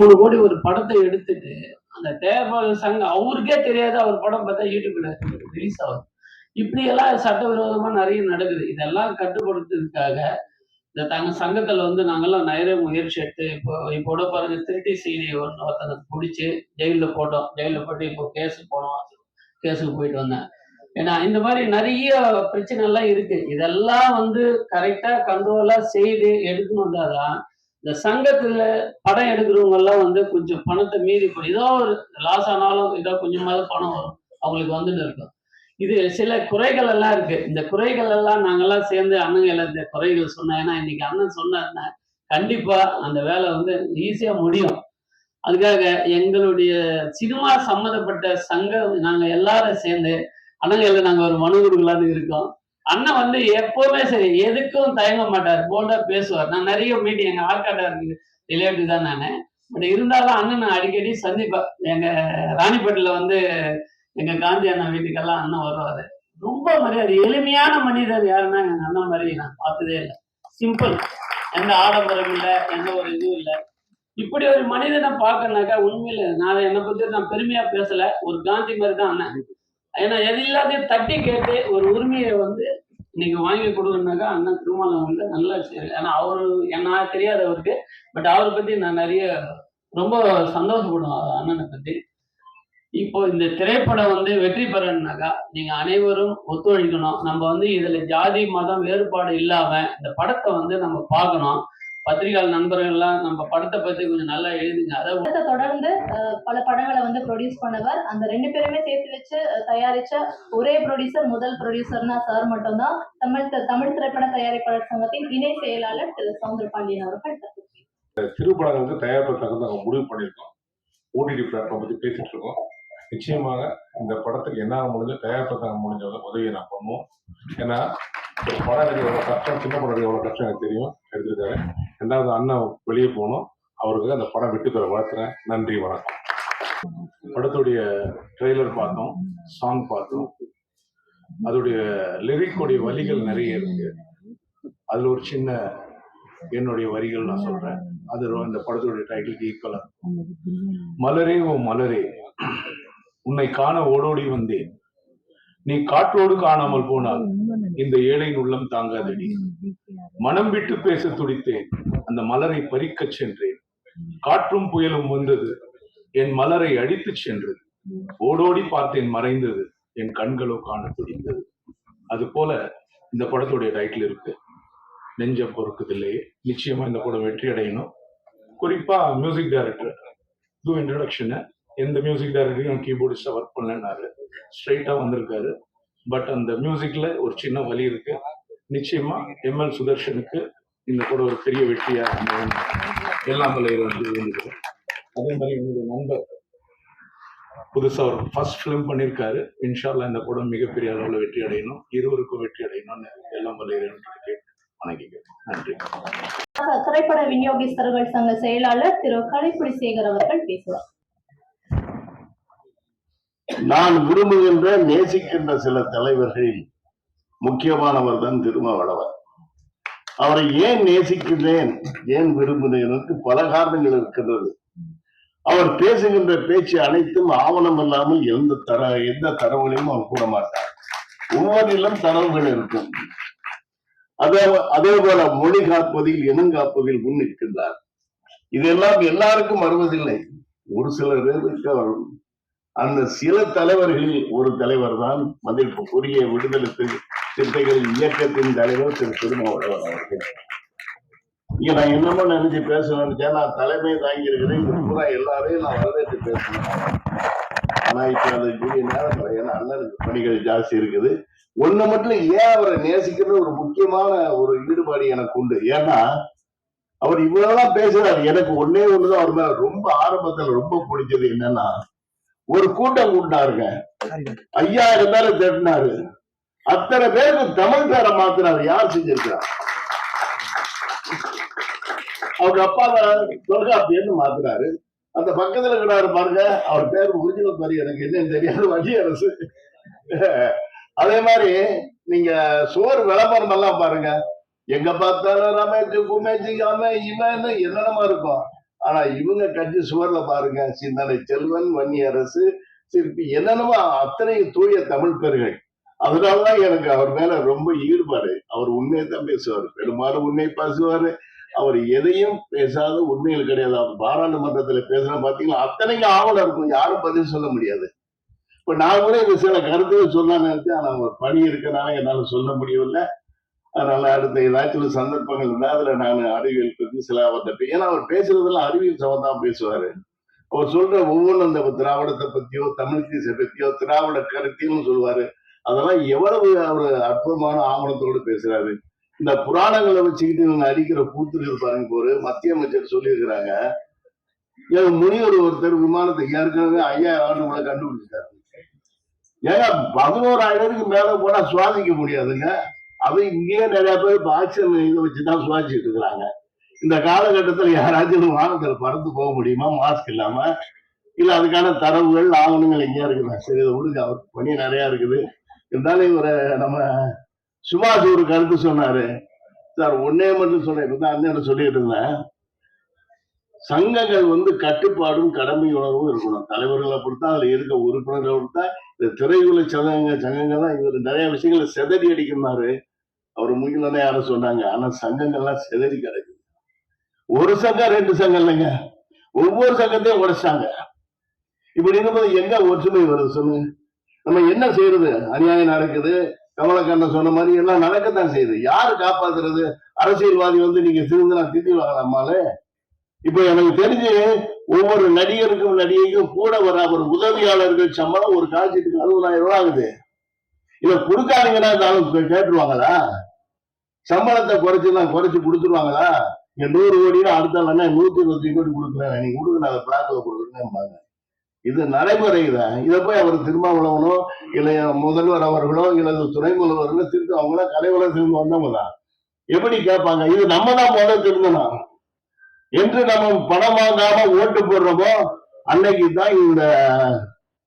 மூணு கோடி ஒரு படத்தை எடுத்துட்டு அந்த தயாரிப்பாளர் சங்கம் அவருக்கே தெரியாது அவர் படம் பார்த்தா யூடியூப்ல ரிலீஸ் ஆகுது இப்படி எல்லாம் சட்டவிரோதமா நிறைய நடக்குது. இதெல்லாம் கட்டுப்படுத்துறதுக்காக இந்த தங்க சங்கத்துல வந்து நாங்கெல்லாம் நிறைய முயற்சி எடுத்து இப்போ இப்போ கூட பாருங்க திருட்டி சீடி ஒருத்தனை பிடிச்சி ஜெயிலில் போட்டோம். ஜெயிலில் போட்டு இப்போ கேஸு போனோம். கேஸுக்கு போயிட்டு வந்தேன். ஏன்னா இந்த மாதிரி நிறைய பிரச்சனை எல்லாம் இருக்கு. இதெல்லாம் வந்து கரெக்டா கண்ட்ரோலா செய்து எடுக்கணும் வந்தாதான் இந்த சங்கத்துல படம் எடுக்கிறவங்க எல்லாம் வந்து கொஞ்சம் பணத்தை மீறி போய் ஏதோ ஒரு லாஸ் ஆனாலும் ஏதோ கொஞ்சமாவது பணம் வரும். அவங்களுக்கு வந்துட்டு இருக்கும். இது சில குறைகள் எல்லாம் இருக்கு. இந்த குறைகள் எல்லாம் நாங்கெல்லாம் சேர்ந்து அண்ணங்களை இந்த குறைகள் சொன்னேன் ஏன்னா இன்னைக்கு அண்ணன் சொன்னாருன்னா கண்டிப்பா அந்த வேலை வந்து ஈஸியா முடியும். அதுக்காக எங்களுடைய சினிமா சம்மந்தப்பட்ட சங்கம் நாங்க எல்லாரும் சேர்ந்து அண்ணங்களை நாங்க ஒரு மனு கொடுக்கலான்னு இருக்கோம். அண்ணன் வந்து எப்பவுமே சரி எதுக்கும் தயங்க மாட்டார். போல்டா பேசுவார். நான் நிறைய மீட்டிங் எங்க ஆற்காட்டா இருக்கு. ரிலேட்டிவ் தான் நானு. பட் இருந்தாலும் அண்ணன் நான் அடிக்கடி சந்திப்பேன் எங்க ராணிப்பேட்டில் வந்து எங்க காந்தி அண்ணன் வீட்டுக்கெல்லாம் அண்ணன் வருவாரு. ரொம்ப மரியாதை எளிமையான மனிதர் யாருன்னா எங்க அண்ணன் மாதிரி நான் பார்த்ததே இல்லை. சிம்பிள் எந்த ஆடம்பரம் இல்லை எந்த ஒரு இதுவும் இல்லை. இப்படி ஒரு மனிதனை பார்க்கனாக்கா உண்மையில நான் என்னை பத்தி நான் பெருமையா பேசல. ஒரு காந்தி மாதிரி தான் அண்ணன். ஏன்னா எது எல்லாத்தையும் தட்டி கேட்டு ஒரு உரிமையை வந்து இன்னைக்கு வாங்கி கொடுக்கணுனாக்கா அண்ணன் திருமணம் வந்து நல்லா சரி ஏன்னா அவரு என்ன தெரியாது அவருக்கு பட் அவரை பத்தி நான் நிறைய ரொம்ப சந்தோஷப்படுவேன் அண்ணனை பத்தி. இப்போ இந்த திரைப்படம் வந்து வெற்றி பெறணுனாக்கா நீங்க அனைவரும் ஒத்துழைக்கணும். நம்ம வந்து இதுல ஜாதி மதம் வேறுபாடு இல்லாம இந்த படத்தை வந்து நம்ம பார்க்கணும். பத்திரிகையாளர் நண்பர்கள்லாம் நம்ம படத்தை பத்தி கொஞ்சம் நல்லா எழுதுங்க அதை தொடர்ந்து பல படங்களை வந்து ப்ரொடியூஸ் பண்ணவர். அந்த ரெண்டு பேருமே சேர்த்து வச்சு தயாரிச்ச ஒரே ப்ரொடியூசர் முதல் ப்ரொடியூசர்னா சார் மட்டும்தான். தமிழ் தி- தமிழ் திரைப்பட தயாரிப்பாளர் சங்கத்தின் இணை செயலாளர் திரு சவுந்தர பாண்டியன் அவர்கள் திருப்படம் வந்து தயாரிப்பதற்காக நாங்கள் முடிவு பண்ணியிருக்கோம். ஓடிடி பிளாட்ஃபார்ம் பற்றி பேசிட்டு இருக்கோம். நிச்சயமாக இந்த படத்துக்கு என்ன முடிஞ்ச தயாரிப்பதற்காக முடிஞ்ச உதவியை நான் பண்ணுவோம். ஏன்னா ஒரு படம் எனக்கு எவ்வளோ கஷ்டம் சின்ன படம் எவ்வளோ கஷ்டம் எனக்கு தெரியும். எடுத்துருக்காரு ரெண்டாவது அண்ணன் வெளியே போகணும். அவருக்கு அந்த படம் விட்டு பெற வாழ்த்துறேன். நன்றி வணக்கம். படத்துடைய ட்ரெய்லர் பார்த்தோம் சாங் பார்த்தோம். அதோடைய லிரிக்குடைய வழிகள் நிறைய இருக்கு. அதுல ஒரு சின்ன என்னுடைய வரிகள் நான் சொல்றேன். அது இந்த படத்துடைய டைட்டிலுக்கு ஈக்குவலா மலரே ஓ மலரே உன்னை காண ஓடோடி வந்தேன். நீ காற்றோடு காணாமல் போனால் இந்த ஏழையின் உள்ளம் தாங்காதடி. மனம் விட்டு பேச துடித்தேன். அந்த மலரை பறிக்கச் சென்றேன். காற்றும் புயலும் வந்தது. என் மலரை அடித்துச் சென்றது. ஓடோடி பார்த்தேன் மறைந்தது. என் கண்களோ காண துடிந்தது அது போல இந்த படத்துடைய டைட்டில் இருக்கு. நெஞ்சம் பொறுக்குதில்லையே நிச்சயமா இந்த படம் வெற்றி அடையணும். குறிப்பா மியூசிக் டைரக்டர் இது இன்ட்ரடக்ஷனு எந்த மியூசிக் டைரக்டரையும் கீபோர்டிஸ்டா ஒர்க் பண்ணலனாரு ஸ்ட்ரைட்டா வந்திருக்காரு. பட் அந்த மியூசிக்ல ஒரு சின்ன வழி இருக்கு. நிச்சயமா எம்எல் சுதர்ஷனுக்கு இந்த கூட ஒரு பெரிய வெற்றியா எல்லாம் வல்ல அதே மாதிரி என்னுடைய நண்பர் புதுசா ஒரு ஃபர்ஸ்ட் ஃபிலிம் பண்ணியிருக்காரு இன்ஷால்லா இந்த படம் மிகப்பெரிய அளவில் வெற்றி அடையணும். இருவருக்கும் வெற்றி அடையணும்னு எல்லாம் வலையிறேன் இறைவனுக்கு நன்றி. திரைப்பட விநியோகஸ்தர்கள் சங்க செயலாளர் திரு கலைப்புடி சேகர் அவர்கள் பேசுவார். நான் விரும்புகின்ற நேசிக்கின்ற சில தலைவர்களில் முக்கியமானவர் தான் திருமாவளவர் அவரை ஏன் நேசிக்கிறேன் ஏன் விரும்புகிறேன் பல காரணங்கள் இருக்கின்றது. அவர் பேசுகின்ற பேச்சு அனைத்தும் ஆவணம் இல்லாமல் எந்த தர எந்த தரவுகளையும் அவர் கூற மாட்டார். ஒவ்வொன்றிலும் தரவுகள் இருக்கும். அதே அதே போல மொழி காப்பதில் இனம் காப்பதில் முன் நிற்கின்றார். இதெல்லாம் எல்லாருக்கும் வருவதில்லை ஒரு சில பேருக்கு வரும். அந்த சில தலைவர்களில் ஒரு தலைவர் தான் மதிப்புக்குரிய விடுதலை சிறு- சிறுத்தைகளின் இயக்கத்தின் தலைவர் திரு திருமாவளவன் அவர்கள். இங்க நான் என்னமோ நினைச்சு பேசணும்னு நினைச்சேன். நான் தலைமை தாங்கி இருக்கிறேன் பூரா எல்லாரையும் நான் வரவேற்று பேசணும். ஆனா இப்ப அதுக்குரிய நேரம் ஏன்னா அண்ணனுக்கு பணிகள் ஜாஸ்தி இருக்குது. ஒண்ணு மட்டும் ஏன் அவரை நேசிக்கிறது ஒரு முக்கியமான ஒரு ஈடுபாடு எனக்கு உண்டு. ஏன்னா அவர் இவ்வளவுதான் பேசுறாரு. எனக்கு ஒன்னே ஒண்ணுதான். அவர் மேல ரொம்ப ஆரம்பத்துல ரொம்ப பிடிச்சது என்னன்னா ஒரு கூட்டம் கூட்டினாருங்க ஐயாயிரம் இருந்தாலும் தேடினாரு அத்தனை பேருக்கு தமிழ் பேரை மாத்தினாரு. யார் செஞ்சிருக்கிறார் அவங்க அப்பா தொல்காப்பியன்னு மாத்தினாரு. அந்த பக்கத்துல இருக்கிறாரு பாருங்க. அவர் பேர் ஒரிஜினல் மாதிரி எனக்கு என்னன்னு தெரியாது. வழி அரசு. அதே மாதிரி நீங்க சோறு விளம்பரம் எல்லாம் பாருங்க. எங்க பார்த்தாலும் ரமேஜ் குமேஜி அவன் இவன் என்னென்னமா இருக்கும். ஆனா இவங்க கட்சி சுவர்ல பாருங்க சிந்தனை செல்வன் வன்னி அரசு சிற்பி என்னென்னமோ அத்தனை தூய தமிழ் பெருகள். அதனாலதான் எனக்கு அவர் மேல ரொம்ப ஈடுபாடு. அவர் உண்மையை தான் பேசுவார். பெரும்பாலும் உண்மை பேசுவாரு. அவர் எதையும் பேசாத உண்மைகள் கிடையாது. அவர் பாராளுமன்றத்துல பேசுற பாத்தீங்களா அத்தனைக்கு ஆவலம் இருக்கும். யாரும் பதில் சொல்ல முடியாது. இப்ப நான் கூட இந்த சில கருத்துக்கள் சொல்ல நினைச்சேன் ஆனா ஒரு பணி இருக்கனால என்னால சொல்ல முடியவில்லை. அதனால அடுத்த ஏதாச்சும் சந்தர்ப்பங்கள் இருந்தால் அதுல நான் அறிவியல் பத்தி சில அவர்கிட்ட ஏன்னா அவர் பேசுறதெல்லாம் அறிவியல் சம்பந்தமா பேசுவாரு. அவர் சொல்ற ஒவ்வொன்றும் இந்த திராவிடத்தை பத்தியோ தமிழ் தேசிய பத்தியோ திராவிட கருத்தியல்னு சொல்லுவாரு. அதெல்லாம் எவ்வளவு அவர் அற்புதமான ஆவணத்தோடு பேசுறாரு. இந்த புராணங்களை வச்சுக்கிட்டு இவங்க அடிக்கிற கூத்துருக்கு பாருங்க போரு. ஒரு மத்திய அமைச்சர் சொல்லியிருக்கிறாங்க. என் முனிவர் ஒருத்தர் விமானத்தை ஏற்கனவே ஐயாயிரம் ஆண்டுகளை கண்டுபிடிச்சிட்டாரு. ஏங்க பதினோராயிரம் மேல போனா சுவாசிக்க முடியாதுங்க. அது இங்கேயே நிறைய பேர் இப்ப ஆக்சிஜன் இதை வச்சுதான் சுவாச்சிட்டு இருக்கிறாங்க. இந்த காலகட்டத்தில் யாராச்சும் வாகனத்தில் பறந்து போக முடியுமா? மாஸ்க் இல்லாம? இல்ல அதுக்கான தரவுகள் ஆவணங்கள் எங்கேயா இருக்குதா? சரி இதை விடுங்க. அவர் பணி நிறைய இருக்குது. இருந்தாலும் இவரை நம்ம சுபாஷ் ஒரு கருத்து சொன்னாரு. சார் ஒன்னே மட்டும் சொன்னேன். இப்பதான் அண்ணன் சொல்லிட்டு இருந்தேன் சங்கங்கள் வந்து கட்டுப்பாடும் கடமை உணர்வும் இருக்கணும். தலைவர்களை பொறுத்தா அதுல இருக்க உறுப்பினர்களை பொறுத்தா இந்த திரையுல சங்கங்கள் சங்கங்கள்லாம் இவர் நிறைய விஷயங்களை செதறி அடிக்கிறாரு அவர் முகிலனே யாரும் சொன்னாங்க ஆனா சங்கங்கள்லாம் செதறி கிடக்கு ஒரு சங்கம் ரெண்டு சங்கம் இல்லைங்க. ஒவ்வொரு சங்கத்தையும் உடைச்சாங்க. இப்படி இருக்கும்போது எங்க ஒற்றுமை வருது சொல்லுங்க. நம்ம என்ன செய்யறது? அநியாயம் நடக்குது. கமலக்கண்ணன் சொன்ன மாதிரி எல்லாம் நடக்கத்தான் செய்யுது. யாரு காப்பாத்துறது? அரசியல்வாதி வந்து நீங்க சிறுந்து நான் திட்டி வாங்கலாமாலே இப்ப எனக்கு தெரிஞ்சு ஒவ்வொரு நடிகருக்கும் நடிகைக்கும் கூட வர ஒரு உதவியாளர்கள் சம்பளம் ஒரு காட்சிக்கு அறுபதாயிரம் ரூபாய் ஆகுது. இதை கொடுக்காதீங்கன்னா இருந்தாலும் கேட்டுருவாங்களா? சம்பளத்தை குறைச்சு நான் குறைச்சு கொடுத்துருவாங்களா? இங்க நூறு கோடினா அடுத்த நாள் நூத்தி இருபத்தி கோடி கொடுக்குறேன். நீங்க கொடுங்க நான் பிளாக்ல கொடுக்குறேன்னு இது நடைமுறை தான் இதை போய் அவர் திருமாவளவனோ இல்லை முதல்வர் அவர்களோ இல்லை துணை முதல்வர்களோ திருத்த அவங்களா சேர்ந்து வந்தவங்க தான். எப்படி கேட்பாங்க? இது நம்ம தான் முதல்ல திருந்தணும் என்று நம்ம பணம் வாங்காம ஓட்டு போடுறோமோ அன்னைக்கு தான் இந்த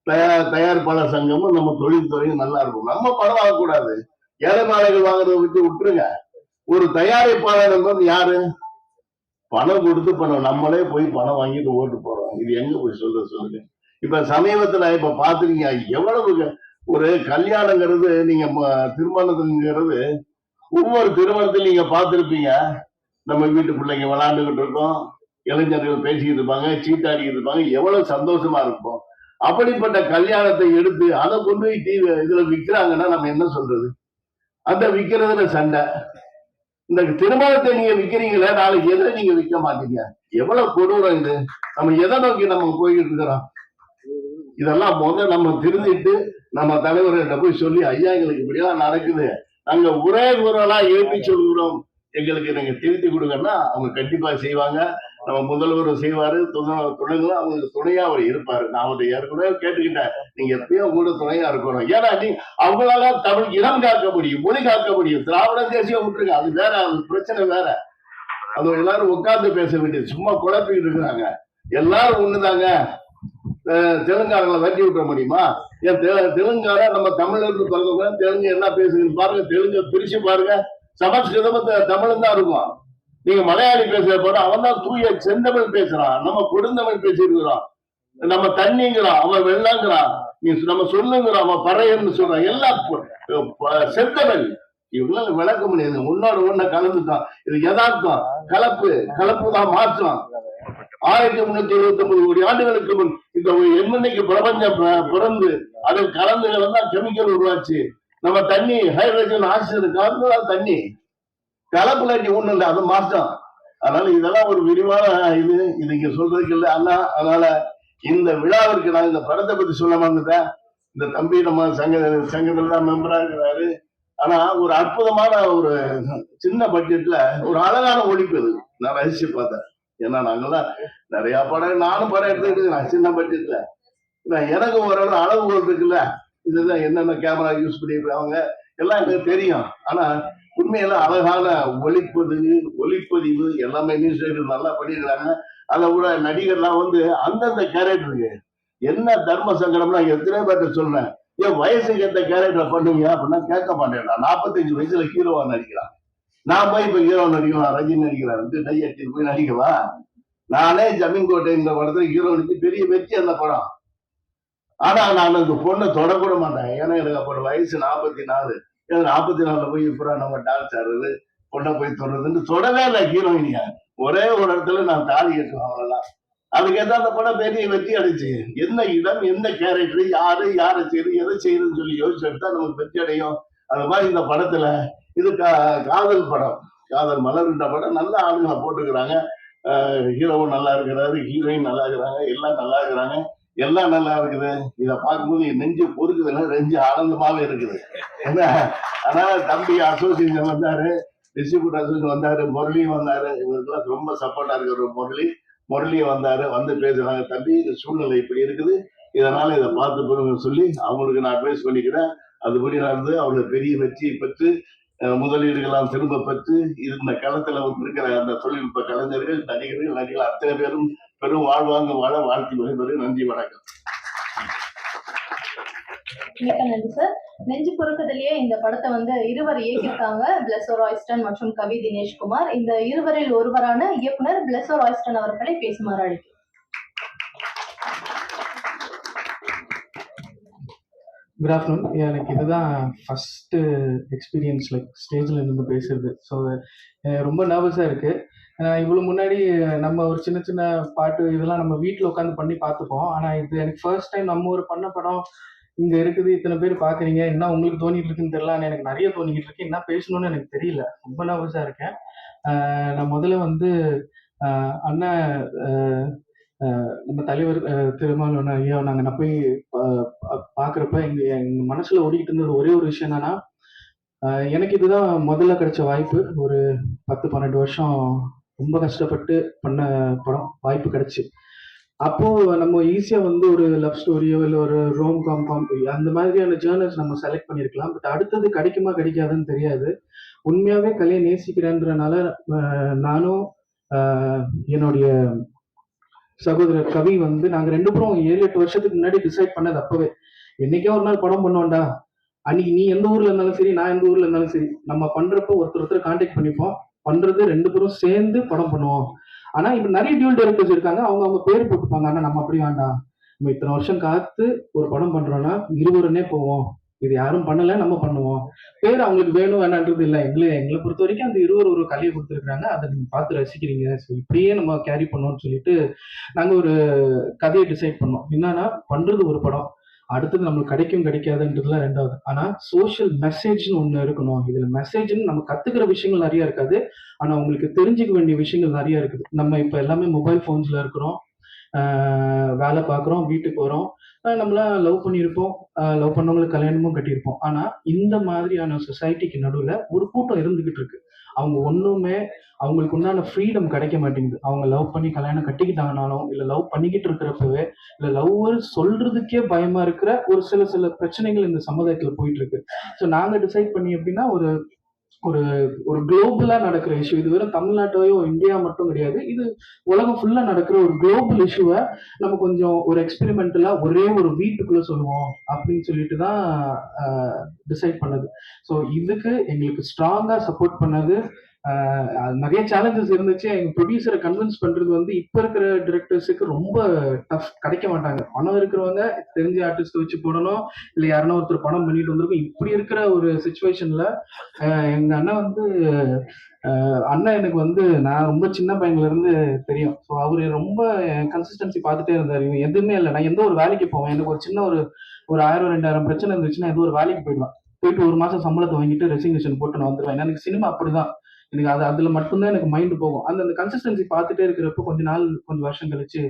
தயார் தயாரிப்பாளர் சங்கமும் நம்ம தொழில்துறையும் நல்லா இருக்கும். நம்ம பணம் வாங்கக்கூடாது. ஏழை மாலைகள் வாங்குறத விட்டு விட்டுருங்க. ஒரு தயாரிப்பாளர் என்பது யாரு? பணம் கொடுத்து பணம் நம்மளே போய் பணம் வாங்கிட்டு ஓட்டு போறோம் இது எங்க போய் சொல்ற சொல்லுங்க. இப்ப சமீபத்துல இப்ப பாத்துருக்கீங்க எவ்வளவு ஒரு கல்யாணங்கிறது நீங்க திருமணத்துங்கிறது ஒவ்வொரு திருமணத்திலும் நீங்க பார்த்துருப்பீங்க. நம்ம வீட்டு பிள்ளைங்க விளையாண்டுகிட்டு இருக்கோம். இளைஞர்கள் பேசிக்கிட்டு இருப்பாங்க சீட்டாடிக்கிட்டு இருப்பாங்க. எவ்வளவு சந்தோஷமா இருப்போம். அப்படிப்பட்ட கல்யாணத்தை எடுத்து அதை கொண்டு போய் டிவி இதுல விக்கிறாங்கன்னா நம்ம என்ன சொல்றது? அந்த விக்கிறதுல சண்டை. இந்த திருமணத்தை நீங்க விற்கிறீங்களே நாளைக்கு எதை நீங்க விற்க மாட்டீங்க. எவ்வளவு கொடூரம் இது? நம்ம எதை நோக்கி நம்ம போய்கிட்டு இருக்கிறோம்? இதெல்லாம் முதல்ல நம்ம திருந்திட்டு நம்ம தலைவர்கிட்ட போய் சொல்லி ஐயா எங்களுக்கு இப்படியெல்லாம் நடக்குது. நாங்க ஒரே குரலா எழுப்பி சொல்கிறோம் எங்களுக்கு நீங்க திருத்தி கொடுங்கன்னா அவங்க கண்டிப்பா செய்வாங்க. நம்ம முதல்வர் செய்வாரு துணைகளும் அவங்களுக்கு துணையா அவர் இருப்பாரு. நான் அவர்கிட்ட ஏற்கனவே கேட்டுக்கிட்டேன். நீங்க எப்பயும் கூட துணையா இருக்கணும். ஏன்னா நீ அவங்களால தமிழ் இனம் காக்க முடியும் மொழி காக்க முடியும். திராவிட தேசியம் விட்டுருங்க. அது வேற அது பிரச்சனை வேற. அது எல்லாரும் உட்கார்ந்து பேச வேண்டியது. சும்மா குழப்பிக்கிட்டு இருக்கிறாங்க. எல்லாரும் ஒண்ணுதாங்க? அஹ் தெலுங்காரங்களை வெட்டி விட்டுற முடியுமா? ஏன் தெ- தெலுங்கார நம்ம தமிழ்ல இருந்து பிறந்தவங்க தெலுங்கு என்ன பேசுதுன்னு பாருங்க. தெலுங்கு பிரிச்சு பாருங்க. சமஸ்கிருதம் த- தமிழும் தான் இருக்கும். நீங்க மலையாளி பேசுற போற அவன் தான் தூய செந்தமிழ் பேசுறான். நம்ம கொடுந்தமிழ் பேசிருக்கிறான் நம்ம தண்ணிங்கிறான் அவன் வெள்ளங்கிறான். நீ நம்ம சொல்லுங்கிறான் அவன் பறையன்னு சொல்றான். எல்லாம் செந்தமிழ். இவங்களால விளக்க முடியாது. உன்னோட ஒண்ண கலந்துட்டான். இது யதார்த்தம். கலப்பு. கலப்பு தான் மாற்றம். ஆயிரத்தி முன்னூத்தி எழுபத்தி ஒன்பது கோடி ஆண்டுகளுக்கு முன் இந்த என்னைக்கு பிரபஞ்சம் பிறந்து அதில் கலந்து தான் கெமிக்கல் உருவாச்சு. நம்ம தண்ணி ஹைட்ரஜன் ஆக்சிஜன் கலந்துதான் தண்ணி. கலப்புல நீ ஒண்ணு இல்லை அது மாற்றம் அதனால இதெல்லாம் ஒரு விரிவான இது. இது சொல்றதுக்கு இல்லை. அண்ணா அதனால இந்த விழாவிற்கு நான் இந்த படத்தை பத்தி சொல்ல மறந்துட்டேன் இந்த தம்பி நம்ம சங்க சங்கத்துல தான் மெம்பரா இருக்கிறாரு. ஆனா ஒரு அற்புதமான ஒரு சின்ன பட்ஜெட்ல ஒரு அழகான ஒழிப்பு இது. நான் ரசிச்சு பார்த்தேன். ஏன்னா நாங்கெல்லாம் நிறைய படம் நானும் படம் எடுத்துக்கிட்டு நான் சின்ன பட்ஜெட்ல நான் எனக்கு ஓரளவு அளவுகோல் இருக்குல்ல. இதுதான் என்னென்ன கேமரா யூஸ் பண்ணிருக்காங்க எல்லாம் எனக்கு தெரியும். ஆனா உண்மையில அழகான ஒளிப்பதிவு ஒளிப்பதிவு எல்லாமே நியூஸ் நல்லா பண்ணியிருக்காங்க அதை விட நடிகர்லாம் வந்து அந்தந்த கேரக்டருக்கு என்ன தர்ம சங்கடம்னா எத்தனை பேர்ட்ட சொல்றேன். என் வயசுக்கு எந்த கேரக்டர் பண்ணுங்க அப்படின்னா கேட்க மாட்டேன். நான் நாற்பத்தஞ்சு வயசுல ஹீரோவா நடிக்கிறான். நான் போய் இப்ப ஹீரோ நடிக்கலாம் ரஜினி நடிக்கிறான் வந்து டை போய் நடிக்கவா நானே ஜமீன் கோட்டை இந்த படத்துல ஹீரோ நடிச்சு பெரிய வெற்றி அந்த படம். ஆனா நான் அந்த பொண்ணை தொடக்கூட மாட்டேன். ஏன்னா எனக்கு அப்போ வயசு நாற்பத்தி நாலு நாற்பத்தி நாலுல போய் இப்போ நம்ம டான்ஸ் ஆடுறது பொண்ணை போய் தொடுறதுன்னு தொடவே இல்லை ஹீரோயினியா. ஒரே ஒரு இடத்துல நான் தாலி கட்டுவேன் அவ்வளவுதான். அதுக்கு ஏதாவது அந்த படம் பெரிய வெற்றி அடைச்சு என்ன இடம் எந்த கேரக்டர் யாரு யாரை செய்யுது எதை செய்யுதுன்னு சொல்லி யோசிச்சு எடுத்தா நமக்கு வெற்றி அடையும். அது மாதிரி இந்த படத்துல இது கா- காதல் படம். காதல் மலர்ன்ற படம் நல்ல ஆளுங்களை போட்டுக்கிறாங்க. ஹீரோவும் நல்லா இருக்கிறாரு ஹீரோயின் நல்லா இருக்கிறாங்க எல்லாம் நல்லா இருக்கிறாங்க. எல்லாம் நல்லா இருக்குது. இதை பார்க்கும்போது என் நெஞ்சு பொறுக்குதுன்னா நெஞ்சு ஆனந்தமாவே இருக்குது. ஏன்னா அதனால தம்பி அசோசியேஷன் வந்தாரு டிஸ்ட்ரிபியூட் அசோசியேஷன் வந்தாரு முரளியும் வந்தாரு. இவருக்கெல்லாம் ரொம்ப சப்போர்ட்டா இருக்கிற ஒரு முரளி. முரளியும் வந்தாரு வந்து பேசுறாங்க. தம்பி இந்த சூழ்நிலை இப்படி இருக்குது. இதனால இதை பார்த்து பெறுங்க சொல்லி அவங்களுக்கு நான் அட்வைஸ் பண்ணிக்கிறேன். அதுபடி நடந்து அவங்க பெரிய வெற்றியை பெற்று முதலீடுகள்லாம் முதலீடுகளாம் திரும்ப பெற்று இந்த களத்துல இருக்கிற அந்த தொழில்நுட்ப கலைஞர்கள் நடிகர்கள் நடிகர்கள் அத்தனை பேரும் பெரும் வாழ்வாங்க வாழ வாழ்த்தி விளைவது நன்றி வணக்கம். மிக்க நன்றி சார் நெஞ்சு பொறுக்குதலையே இந்த படத்தை வந்து இருவர் இயக்கியிருக்காங்க. பிளஸோ ராய்ஸ்டன் மற்றும் கவி தினேஷ்குமார். இந்த இருவரில் ஒருவரான இயக்குனர் பிளஸோ ராய்ஸ்டன் அவர்களை பேசுமாறு அழைக்கிறேன் குட் ஆஃப்டர்நூன் எனக்கு இதுதான் ஃபஸ்ட்டு எக்ஸ்பீரியன்ஸ் லைக் ஸ்டேஜில் இருந்து பேசுறது. ஸோ ரொம்ப நர்வஸாக இருக்குது இவ்வளோ முன்னாடி நம்ம ஒரு சின்ன சின்ன பாட்டு இதெல்லாம் நம்ம வீட்டில் உட்காந்து பண்ணி பார்த்துப்போம். ஆனால் இது எனக்கு ஃபர்ஸ்ட் டைம் நம்ம ஒரு பண்ண படம் இங்கே இருக்குது இத்தனை பேர் பார்க்குறீங்க என்ன உங்களுக்கு தோணிட்டு இருக்குன்னு தெரியல. எனக்கு நிறைய தோணிக்கிட்டு இருக்கு. என்ன பேசணும்னு எனக்கு தெரியல. ரொம்ப நர்வஸாக இருக்கேன். நான் முதல்ல வந்து அண்ணன் நம்ம தலைவர் திருமாவளவன் ஐயா நாங்கள் நான் போய் பா- பார்க்குறப்ப எங்க எங்க மனசுல ஓடிக்கிட்டு இருந்தது ஒரே ஒரு விஷயம் என்னன்னா எனக்கு இதுதான் முதல்ல கிடைச்ச வாய்ப்பு. ஒரு பத்து பன்னெண்டு வருஷம் ரொம்ப கஷ்டப்பட்டு பண்ண படம் வாய்ப்பு கிடைச்சி. அப்போ நம்ம ஈஸியா வந்து ஒரு லவ் ஸ்டோரியோ இல்லை ஒரு ரோம் காம் காம் அந்த மாதிரியான ஜேர்னல்ஸ் நம்ம செலக்ட் பண்ணியிருக்கலாம் பட் அடுத்தது கிடைக்குமா கிடைக்காதுன்னு தெரியாது. உண்மையாவே கலையை நேசிக்கிறேன்றனால நானும் என்னுடைய சகோதரர் கவி வந்து நாங்க ரெண்டு பேரும் ஏழு எட்டு வருஷத்துக்கு முன்னாடி டிசைட் பண்ணது அப்பவே. என்னைக்கோ ஒரு நாள் படம் பண்ணுவோம்டா. அன்னைக்கு நீ எந்த ஊர்ல இருந்தாலும் சரி நான் எந்த ஊர்ல இருந்தாலும் சரி நம்ம பண்றப்போ ஒருத்தர் ஒருத்தர் கான்டாக்ட் பண்ணிப்போம். பண்றது ரெண்டு பேரும் சேர்ந்து படம் பண்ணுவோம். ஆனா இப்ப நிறைய டியூல் டைரக்டர்ஸ் இருக்காங்க. அவங்க அவங்க பேர் போட்டுப்பாங்க. ஆனா நம்ம அப்படி வேண்டாம். நம்ம இத்தனை வருஷம் காத்து ஒரு படம் பண்றோம்னா இருவருனே போவோம். இது யாரும் பண்ணல நம்ம பண்ணுவோம். பேர் அவங்களுக்கு வேணும் வேணான்றது இல்லை. எங்களை எங்களை பொறுத்த வரைக்கும் அந்த இருவர் ஒரு கலையை கொடுத்துருக்காங்க அதை நீங்க பார்த்து ரசிக்கிறீங்க. ஸோ இப்படியே நம்ம கேரி பண்ணோம்னு சொல்லிட்டு நாங்க ஒரு கதையை டிசைட் பண்ணோம். என்னன்னா பண்றது ஒரு படம். அடுத்தது நம்மளுக்கு கிடைக்கும் கிடைக்காதுன்றதுல ரெண்டாவது. ஆனா சோஷியல் மெசேஜ்னு ஒண்ணு இருக்கணும். இதுல மெசேஜ்னு நம்ம கத்துக்கிற விஷயங்கள் நிறைய இருக்காது. ஆனா உங்களுக்கு தெரிஞ்சுக்க வேண்டிய விஷயங்கள் நிறைய இருக்குது. நம்ம இப்ப எல்லாமே மொபைல் போன்ஸ்ல இருக்கிறோம். வேலை பார்க்குறோம் வீட்டுக்கு வரோம். நம்மளா நம்மளாம் லவ் பண்ணியிருப்போம் லவ் பண்ணவங்களுக்கு கல்யாணமும் கட்டியிருப்போம். ஆனா இந்த மாதிரியான சொசைட்டிக்கு நடுவில் ஒரு கூட்டம் இருந்துகிட்டு இருக்கு. அவங்க ஒண்ணுமே அவங்களுக்கு உண்டான ஃப்ரீடம் கிடைக்க மாட்டேங்குது. அவங்க லவ் பண்ணி கல்யாணம் கட்டிக்கிட்டாங்கனாலும் இல்ல லவ் பண்ணிக்கிட்டு இருக்கிறப்பவே இல்ல லவ்வர் சொல்றதுக்கே பயமா இருக்கிற ஒரு சில சில பிரச்சனைகள் இந்த சமுதாயத்துல போயிட்டு இருக்கு. ஸோ நாங்க டிசைட் பண்ணி எப்படின்னா ஒரு ஒரு ஒரு குளோபலா நடக்கிற இஷ்யூ இது வெறும் தமிழ்நாட்டையோ இந்தியா மட்டும் கிடையாது. இது உலகம் ஃபுல்லா நடக்கிற ஒரு குளோபல் இஷ்யூவை நம்ம கொஞ்சம் ஒரு எக்ஸ்பெரிமெண்டலா ஒரே ஒரு வீட்டுக்குள்ள சொல்லுவோம் அப்படின்னு சொல்லிட்டு தான் டிசைட் பண்ணது. ஸோ இதுக்கு எங்களுக்கு ஸ்ட்ராங்கா சப்போர்ட் பண்ணது நிறைய சேலஞ்சஸ் இருந்துச்சு. எங்க ப்ரொடியூசரை கன்வின்ஸ் பண்றது வந்து இப்ப இருக்கிற டிரெக்டர்ஸுக்கு ரொம்ப டஃப் கிடைக்க மாட்டாங்க. பணம் இருக்கிறவங்க தெரிஞ்ச ஆர்டிஸ்ட் வச்சு போடணும். இல்ல யாருன்னா ஒருத்தர் பணம் பண்ணிட்டு வந்திருக்கும். இப்படி இருக்கிற ஒரு சுச்சுவேஷன்ல எங்க அண்ணன் வந்து அண்ணன் எனக்கு வந்து நான் ரொம்ப சின்ன பையன்ல இருந்து தெரியும். ஸோ அவரு ரொம்ப கன்சிஸ்டன்சி பார்த்துட்டே இருந்தார். இவன் எதுவுமே இல்லை. நான் எந்த ஒரு வேலைக்கு போவேன். எனக்கு ஒரு சின்ன ஒரு ஒரு ஆயிரம் ரெண்டாயிரம் பிரச்சனை இருந்துச்சுன்னா ஏதோ ஒரு வேலைக்கு போயிடுவேன். போயிட்டு ஒரு மாசம் சம்பளத்தை வாங்கிட்டு ரெசிக்னேஷன் போட்டு நான் வந்துடுவேன் எனக்கு சினிமா அப்படிதான். எனக்கு அது அதுல மட்டும்தான் எனக்கு மைண்ட் போகும். அந்த அந்த கன்சிஸ்டன்சி பார்த்துட்டே இருக்கிறப்ப கொஞ்ச நாள் கொஞ்சம் வருஷம் கழிச்சு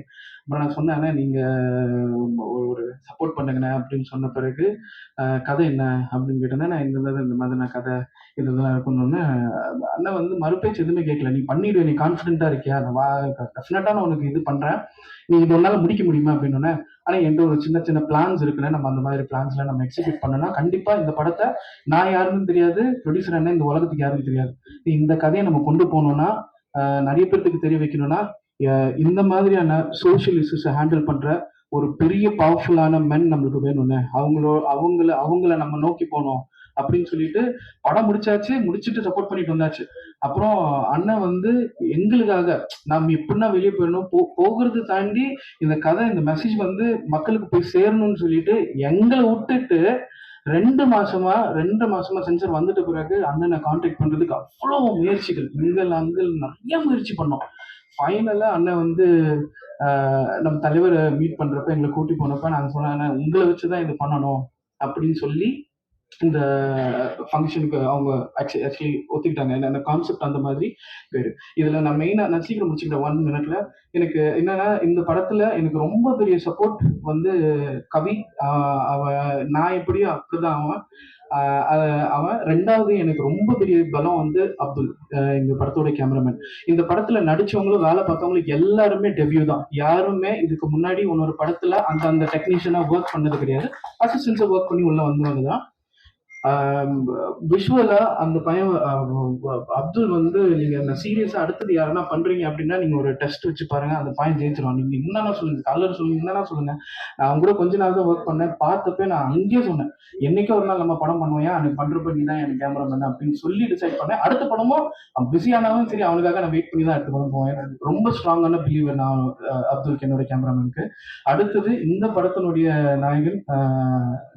அப்புறம் நான் சொன்னேன் நீங்கள் ஒரு சப்போர்ட் பண்ணுங்கண்ணே அப்படின்னு சொன்ன பிறகு கதை என்ன அப்படின்னு கேட்டேன்னா நான் இந்த மாதிரி இந்த மாதிரி நான் கதை இதெல்லாம் இருக்கணும்னு அண்ணன் வந்து மறுபேச்சு எதுவுமே கேட்கல. நீ பண்ணிடுவே நீ கான்ஃபிடென்ட்டாக இருக்கியா? நான் வா டெஃபினட்டாக நான் உனக்கு இது பண்ணுறேன் நீ இது ஒன்றால் முடிக்க முடியுமா அப்படின்னு ஆனால் என்கிட்ட ஒரு சின்ன சின்ன பிளான்ஸ் இருக்குன்னா நம்ம அந்த மாதிரி பிளான்ஸ்ல நம்ம எக்ஸிக்யூட் பண்ணோம்னா கண்டிப்பாக இந்த படத்தை நான் யாருன்னு தெரியாது ப்ரொடியூசர் என்ன இந்த உலகத்துக்கு யாருன்னு தெரியாது. இந்த கதையை நம்ம கொண்டு போனோம்னா நிறைய பேர்த்துக்கு தெரிய வைக்கணும்னா இந்த மாதிரியான சோஷியல் இஷ்யூஸை ஹேண்டில் பண்ற ஒரு பெரிய பவர்ஃபுல்லான மென் நம்மளுக்கு வேணும்னு. அவங்களோ அவங்கள அவங்கள நம்ம நோக்கி போனோம் அப்படின்னு சொல்லிட்டு படம் முடிச்சாச்சு முடிச்சுட்டு சப்போர்ட் பண்ணிட்டு வந்தாச்சு. அப்புறம் அண்ணன் வந்து எங்களுக்காக நம்ம எப்படின்னா வெளியே போயிடணும் போ போகிறது தாண்டி இந்த கதை இந்த மெசேஜ் வந்து மக்களுக்கு போய் சேரணும்னு சொல்லிட்டு எங்களை விட்டுட்டு ரெண்டு மாசமா ரெண்டு மாசமா சென்சர் வந்துட்ட பிறகு அண்ணனை காண்டாக்ட் பண்றதுக்கு அவ்வளோ முயற்சிகள் எங்கள் அங்கல் நிறைய முயற்சி பண்ணோம். ஃபைனலாக அண்ணன் வந்து நம்ம தலைவரை மீட் பண்ணுறப்ப எங்களை கூட்டி போனப்ப நாங்கள் சொன்னாங்க உங்களை உங்களை வச்சுதான் இது பண்ணணும் அப்படின்னு சொல்லி இந்த ஃபங்க்ஷனுக்கு அவங்க ஆக்சுவலி ஒத்துக்கிட்டாங்க. என்ன கான்செப்ட் அந்த மாதிரி பேர் இதில் நான் மெயினாக நான் சீக்கிரம் முடிச்சுக்கிட்டேன் ஒன் மினிட்ல எனக்கு என்னன்னா இந்த படத்தில் எனக்கு ரொம்ப பெரிய சப்போர்ட் வந்து கவி. அவ அவன் நான் எப்படியோ அப்படிதான் அவன். அவன் ரெண்டாவது எனக்கு ரொம்ப பெரிய பலம் வந்து அப்துல் இந்த படத்தோட கேமராமேன் இந்த படத்துல நடிச்சவங்களும் வேலை பார்த்தவங்களுக்கு எல்லாருமே டெபியூ தான். யாருமே இதுக்கு முன்னாடி இன்னொரு படத்துல அந்த அந்த டெக்னீஷியனா ஒர்க் பண்ணது கிடையாது. அசிஸ்டன்ஸை ஒர்க் பண்ணி உள்ள வந்தவங்க தான். விஷுவலா அந்த பையன் அப்துல் வந்து நீங்க அந்த சீரியஸா அடுத்தது யாருன்னா பண்றீங்க அப்படின்னா நீங்க ஒரு டெஸ்ட் வச்சு பாருங்க அந்த பையன் ஜெயிச்சிருவான். நீங்க என்னன்னா சொல்லுங்க கலர் சொல்லுங்க என்னன்னா சொல்லுங்க. நான் அவங்க கூட கொஞ்ச நாள் தான் ஒர்க் பண்ணேன் பார்த்தப்ப நான் அங்கேயே சொன்னேன் என்னைக்கோ ஒரு நாள் நம்ம படம் பண்ணுவோம் அன்னைக்கு பண்றப்ப நீ தான் எனக்கு கேமரா அப்படின்னு சொல்லி டிசைட் பண்ணேன். அடுத்த படமும் பிஸி ஆனாலும் சரி அவனுக்காக நான் வெயிட் பண்ணி தான் அடுத்த படம் போவேன். ரொம்ப ஸ்ட்ராங்கான பிலீவர் நான் அப்துல் அப்துல்க்கு என்னோட கேமராமேனுக்கு அடுத்தது இந்த படத்தினுடைய நாயகன்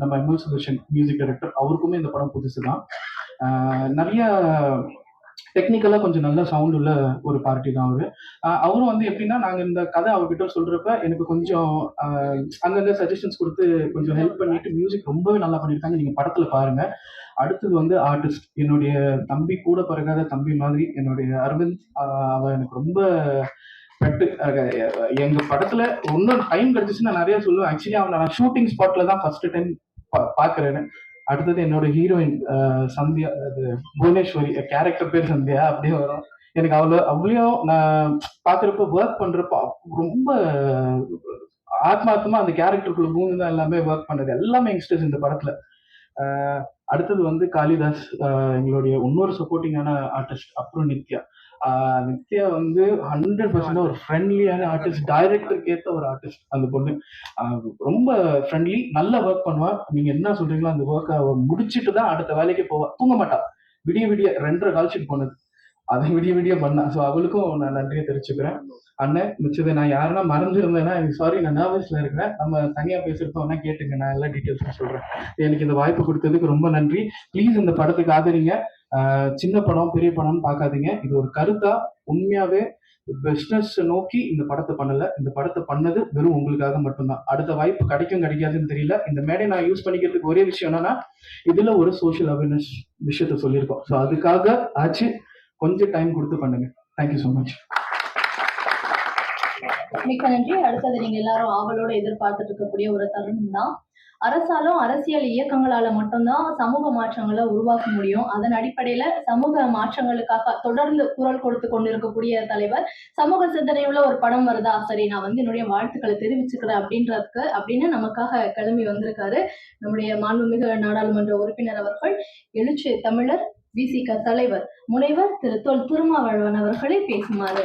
நம்ம M L Sudharshan music director அவருக்குமே இந்த படம் புதுசு தான் நிறைய டெக்னிக்கலாக கொஞ்சம் நல்ல சவுண்ட் உள்ள ஒரு பார்ட்டி தான் அவரு. அவரும் வந்து எப்படின்னா நாங்கள் இந்த கதை அவர்கிட்ட சொல்றப்ப எனக்கு கொஞ்சம் அங்கங்கே சஜஷன்ஸ் கொடுத்து கொஞ்சம் ஹெல்ப் பண்ணிட்டு மியூசிக் ரொம்பவே நல்லா பண்ணியிருக்காங்க. நீங்கள் படத்தில் பாருங்க. அடுத்தது வந்து ஆர்டிஸ்ட் என்னுடைய தம்பி கூட பிறகாத தம்பி மாதிரி என்னுடைய அரவிந்த் அவன் எனக்கு ரொம்ப பெட்டு எங்க படத்துல இன்னும் டைம் கிடைச்சிச்சுன்னா நிறைய சொல்லுவேன். ஆக்சுவலி அவனை நான் ஷூட்டிங் ஸ்பாட்ல தான் ஃபர்ஸ்ட் டைம் பாக்குறேன் அடுத்தது என்னோட ஹீரோயின் சந்தியா அது புவனேஸ்வரி கேரக்டர் பேர் சந்தியா அப்படியே வரும். எனக்கு அவ்வளோ அவ்வளோ நான் பார்க்குறப்ப ஒர்க் பண்ணுறப்ப ரொம்ப ஆத்மார்த்தமா அந்த கேரக்டருக்குள்ள மூணு தான் எல்லாமே ஒர்க் பண்ணது. எல்லாமே யங்ஸ்டர்ஸ் இந்த படத்துல. அடுத்தது வந்து காளிதாஸ் எங்களுடைய இன்னொரு சப்போர்ட்டிங்கான ஆர்டிஸ்ட் அப்புறம் நித்யா. நித்யா வந்து ஹண்ட்ரட் பர்சன்ட் ஒரு ஃப்ரெண்ட்லியான ஆர்டிஸ்ட் டைரக்டருக்கு ஏற்ற ஒரு ஆர்டிஸ்ட் அந்த பொண்ணு. ரொம்ப ஃப்ரெண்ட்லி நல்லா ஒர்க் பண்ணுவா. நீங்க என்ன சொல்றீங்களோ அந்த ஒர்க்கை முடிச்சுட்டு தான் அடுத்த வேலைக்கு போவா. தூங்க மாட்டா. விடிய விடிய ரெண்டரை கால்ஷீட் போனது அதை விடிய விடிய பண்ணா. ஸோ அவளுக்கும் நான் நன்றியை தெரிவிச்சுக்கிறேன். அண்ணன் மிச்சதை நான் யாருன்னா மறந்துருந்தேன்னா எனக்கு சாரி நான் நர்வஸ்ல இருக்கிறேன். நம்ம தனியா பேசுறப்ப கேட்டுங்க. நான் எல்லா டீட்டெயில்ஸும் சொல்றேன். எனக்கு இந்த வாய்ப்பு கொடுத்ததுக்கு ரொம்ப நன்றி. ப்ளீஸ் இந்த படத்துக்கு ஆதரிங்க. சின்ன படம் பெரிய படம்னு பார்க்காதீங்க. இது ஒரு கருத்தா உண்மையாவே பிஸ்னஸ் நோக்கி இந்த படத்தை பண்ணல. இந்த படத்தை பண்ணது வெறும் உங்களுக்காக மட்டும்தான். அடுத்த வாய்ப்பு கிடைக்கும் கிடைக்காதுன்னு தெரியல. இந்த மேடை நான் யூஸ் பண்ணிக்கிறதுக்கு ஒரே விஷயம் என்னன்னா இதுல ஒரு சோஷியல் அவேர்னஸ் விஷயத்த சொல்லியிருக்கோம். ஸோ அதுக்காக ஆச்சு. கொஞ்சம் டைம் கொடுத்து பண்ணுங்க. தேங்க்யூ ஸோ மச் மிக்க நன்றி. அடுத்தது நீங்க எல்லாரும் ஆவலோட எதிர்பார்த்துட்டு இருக்கக்கூடிய ஒரு தருணம் தான் அரசாலும் அரசியல் இயக்கங்களால மட்டும்தான் சமூக மாற்றங்களை உருவாக்க முடியும். அதன் அடிப்படையில சமூக மாற்றங்களுக்காக தொடர்ந்து குரல் கொடுத்து கொண்டிருக்கக்கூடிய தலைவர் சமூக சிந்தனையுள்ள ஒரு படம் வருதா? சரி நான் வந்து என்னுடைய வாழ்த்துக்களை தெரிவிச்சுக்கிறேன் அப்படின்றதுக்கு அப்படின்னு நமக்காக கிளம்பி வந்திருக்காரு நம்முடைய மாண்புமிகு நாடாளுமன்ற உறுப்பினர் அவர்கள் எழுச்சி தமிழர் விசிக தலைவர் முனைவர் திரு. தொல் திருமாவளவன் அவர்களை பேசுமாறு